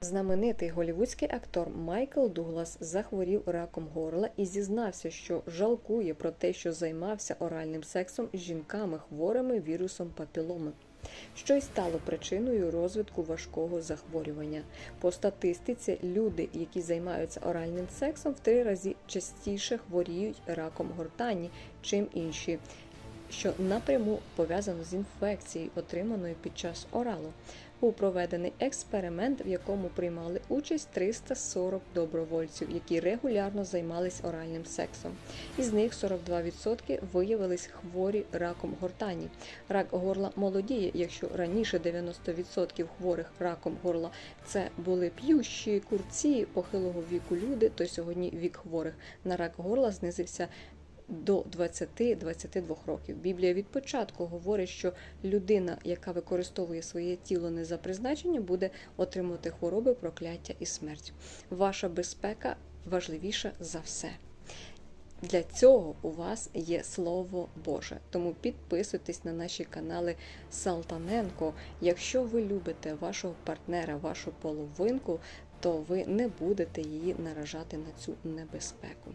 Знаменитий голівудський актор Майкл Дуглас захворів раком горла і зізнався, що жалкує про те, що займався оральним сексом з жінками хворими вірусом папіломи. Що й стало причиною розвитку важкого захворювання. По статистиці, люди, які займаються оральним сексом, в три рази частіше хворіють раком гортані, чим інші, що напряму пов'язано з інфекцією, отриманою під час оралу. Був проведений експеримент, в якому приймали участь 340 добровольців, які регулярно займались оральним сексом. Із них 42% виявились хворі раком гортані. Рак горла молодіє, якщо раніше 90% хворих раком горла це були п'ющі, курці похилого віку люди, то сьогодні вік хворих на рак горла знизився до 20-22 років. Біблія від початку говорить, що людина, яка використовує своє тіло не за призначенням, буде отримувати хвороби, прокляття і смерть. Ваша безпека важливіша за все. Для цього у вас є Слово Боже. Тому підписуйтесь на наші канали Салтаненко. Якщо ви любите вашого партнера, вашу половинку, то ви не будете її наражати на цю небезпеку.